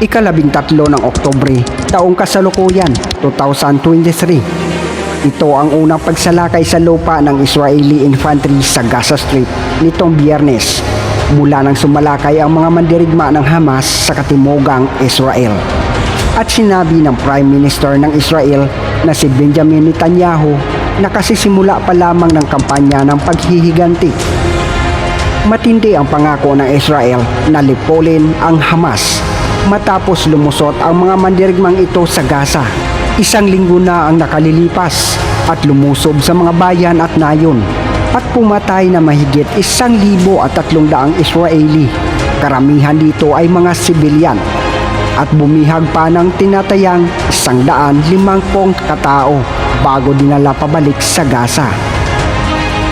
ikalabing tatlo ng Oktobre, taong kasalukuyan, 2023. Ito ang unang pagsalakay sa lupa ng Israeli infantry sa Gaza Strip nitong biyernes mula nang sumalakay ang mga mandirigma ng Hamas sa katimugang Israel. At sinabi ng Prime Minister ng Israel na si Benjamin Netanyahu na kasisimula pa lamang ng kampanya ng paghihiganti Matindi ang pangako ng Israel na lipulin ang Hamas matapos lumusot ang mga mandirigmang ito sa Gaza. Isang linggo na ang nakalilipas at lumusob sa mga bayan at nayon at pumatay na mahigit isang libo at tatlong daang Israeli. Karamihan dito ay mga sibilyan at bumihag pa ng tinatayang isang daan limangpong katao bago dinala pabalik sa Gaza.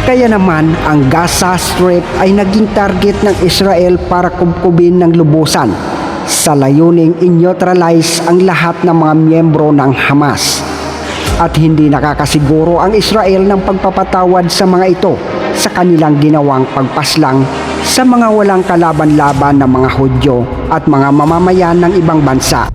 Kaya naman ang Gaza Strip ay naging target ng Israel para kubkubin ng lubusan sa layuning in-neutralize ang lahat ng mga miyembro ng Hamas. At hindi nakakasiguro ang Israel ng pagpapatawad sa mga ito sa kanilang ginawang pagpaslang sa mga walang kalaban-laban ng mga Hudyo at mga mamamayan ng ibang bansa.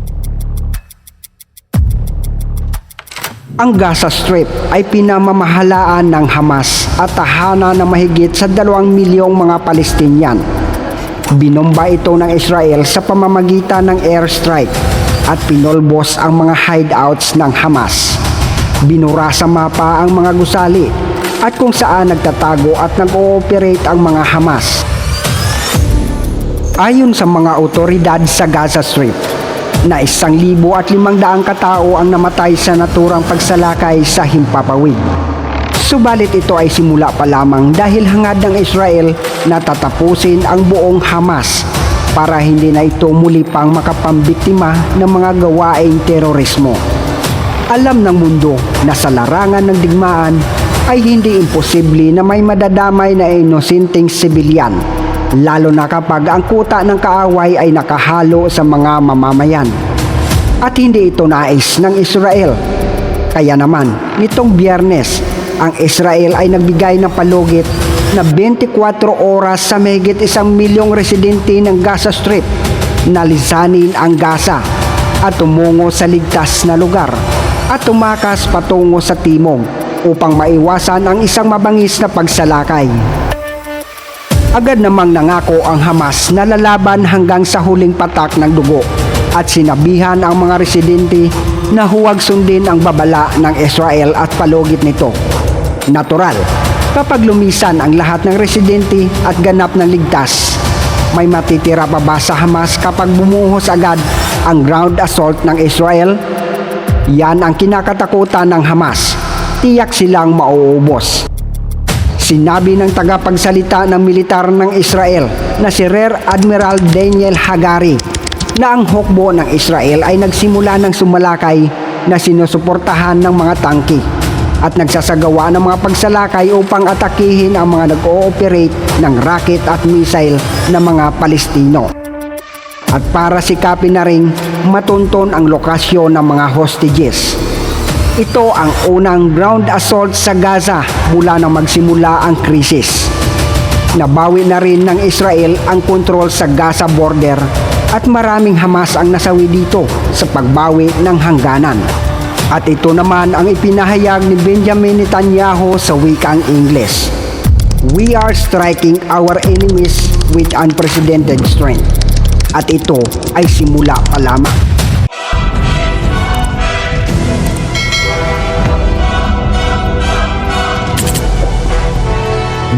Ang Gaza Strip ay pinamamahalaan ng Hamas at tahanan ng mahigit sa dalawang milyong mga Palestinian. Binomba ito ng Israel sa pamamagitan ng airstrike at pinolbos ang mga hideouts ng Hamas. Binura sa mapa ang mga gusali at kung saan nagtatago at nag-ooperate ang mga Hamas. Ayon sa mga otoridad sa Gaza Strip, na isang libo at limang daang katao ang namatay sa naturang pagsalakay sa Himpapawid. Subalit ito ay simula pa lamang dahil hangad ng Israel na tatapusin ang buong Hamas para hindi na ito muli pang makapambiktima ng mga gawaing terorismo. Alam ng mundo na sa larangan ng digmaan ay hindi imposible na may madadamay na inosinteng sibilyan lalo na kapag ang kuta ng kaaway ay nakahalo sa mga mamamayan. At hindi ito nais ng Israel. Kaya naman, nitong biyernes, ang Israel ay nagbigay ng palugit na 24 oras sa mahigit isang milyong residente ng Gaza Strip na lisanin ang Gaza at tumungo sa ligtas na lugar at tumakas patungo sa timog upang maiwasan ang isang mabangis na pagsalakay. Agad namang nangako ang Hamas na lalaban hanggang sa huling patak ng dugo at sinabihan ang mga residente na huwag sundin ang babala ng Israel at palugit nito. Natural, kapag lumisan ang lahat ng residente at ganap ng ligtas, may matitira pa ba sa Hamas kapag bumuhos agad ang ground assault ng Israel? Yan ang kinakatakutan ng Hamas. Tiyak silang mauubos. Sinabi ng tagapagsalita ng militar ng Israel na si Rear Admiral Daniel Hagari na ang hukbo ng Israel ay nagsimula ng sumalakay na sinusuportahan ng mga tangki at nagsasagawa ng mga pagsalakay upang atakihin ang mga nag-ooperate ng rocket at missile na mga Palestino. At para sikapin na ring matunton ang lokasyon ng mga hostages. Ito ang unang ground assault sa Gaza mula nang magsimula ang krisis. Nabawi na rin ng Israel ang kontrol sa Gaza border at maraming Hamas ang nasawi dito sa pagbawi ng hangganan. At ito naman ang ipinahayag ni Benjamin Netanyahu sa wikang Ingles. We are striking our enemies with unprecedented strength. At ito ay simula pa lamang.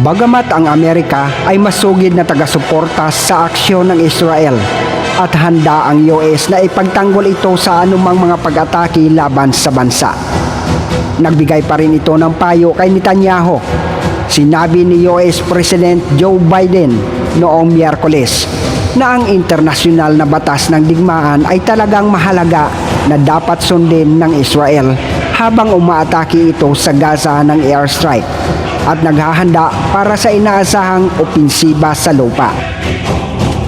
Bagamat ang Amerika ay masugid na taga-suporta sa aksyon ng Israel at handa ang US na ipagtanggol ito sa anumang mga pag-atake laban sa bansa. Nagbigay pa rin ito ng payo kay Netanyahu. Sinabi ni US President Joe Biden noong Miyerkules na ang internasyonal na batas ng digmaan ay talagang mahalaga na dapat sundin ng Israel habang umaatake ito sa Gaza ng airstrike at naghahanda para sa inaasahang opensiba sa lupa.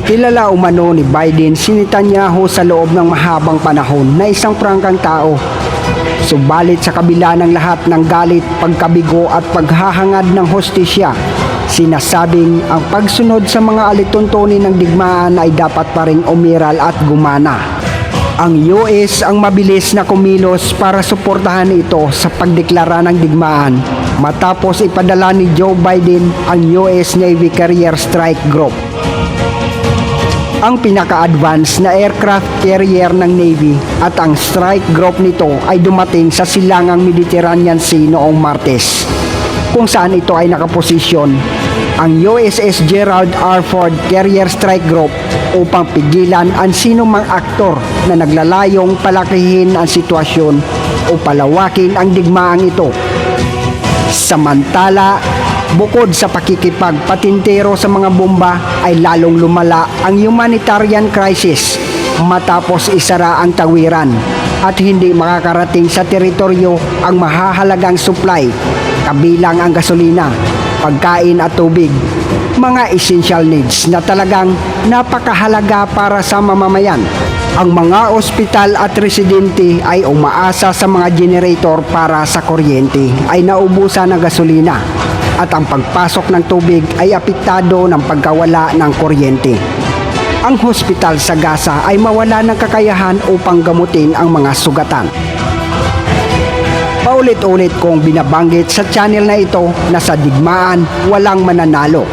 Kilala umano ni Biden si Netanyahu sa loob ng mahabang panahon na isang prangkang tao. Subalit sa kabila ng lahat ng galit, pagkabigo at paghahangad ng hostisya, sinasabing ang pagsunod sa mga alituntunin ng digmaan ay dapat pa ring umiral at gumana. Ang US ang mabilis na kumilos para suportahan ito sa pagdeklara ng digmaan matapos ipadala ni Joe Biden ang US Navy Carrier Strike Group. Ang pinaka-advance na aircraft carrier ng Navy at ang strike group nito ay dumating sa silangang Mediterranean Sea noong Martes kung saan ito ay nakaposisyon ang USS Gerald R. Ford Carrier Strike Group upang pigilan ang sinumang aktor na naglalayong palakihin ang sitwasyon o palawakin ang digmaang ito. Samantala, bukod sa pakikipagpatintero sa mga bomba ay lalong lumala ang humanitarian crisis matapos isara ang tawiran at hindi makakarating sa teritoryo ang mahahalagang supply kabilang ang gasolina, pagkain at tubig, mga essential needs na talagang napakahalaga para sa mamamayan. Ang mga ospital at residente ay umaasa sa mga generator para sa kuryente ay naubusan ng gasolina at ang pagpasok ng tubig ay apektado ng pagkawala ng kuryente. Ang hospital sa Gaza ay mawala ng kakayahan upang gamutin ang mga sugatan. Paulit-ulit kong binabanggit sa channel na ito na sa digmaan walang mananalo.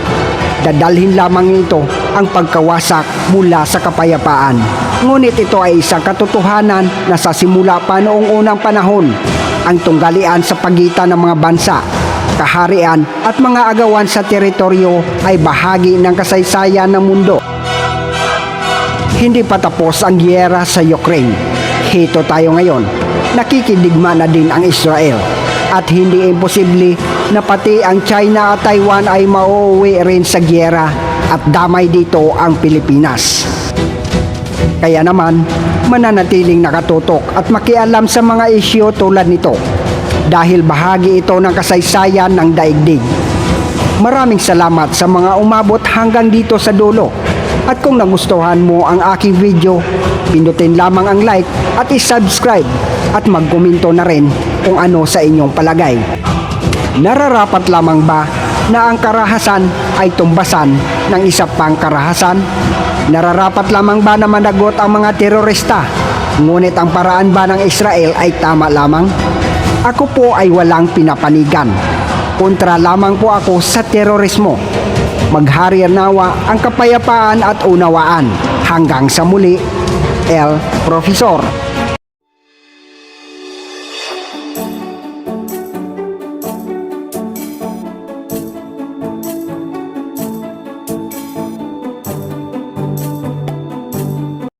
Dadalhin lamang ito ang pagkawasak mula sa kapayapaan. Ngunit ito ay isang katotohanan na sa simula pa noong unang panahon, ang tunggalian sa pagitan ng mga bansa, kaharian at mga agawan sa teritoryo ay bahagi ng kasaysayan ng mundo. Hindi pa tapos ang giyera sa Ukraine. Hito tayo ngayon. Nakikidigma na din ang Israel. At hindi imposible na pati ang China at Taiwan ay mauuwi rin sa giyera at damay dito ang Pilipinas. Kaya naman, mananatiling nakatutok at makialam sa mga isyo tulad nito dahil bahagi ito ng kasaysayan ng daigdig. Maraming salamat sa mga umabot hanggang dito sa dulo. At kung nagustuhan mo ang aking video, pindutin lamang ang like at i-subscribe at magkomento na rin kung ano sa inyong palagay. Nararapat lamang ba na ang karahasan ay tumbasan ng isa pang karahasan? Nararapat lamang ba na managot ang mga terorista? Ngunit ang paraan ba ng Israel ay tama lamang? Ako po ay walang pinapanigan. Kontra lamang po ako sa terorismo. Maghari nawa ang kapayapaan at unawaan. Hanggang sa muli, El Profesor.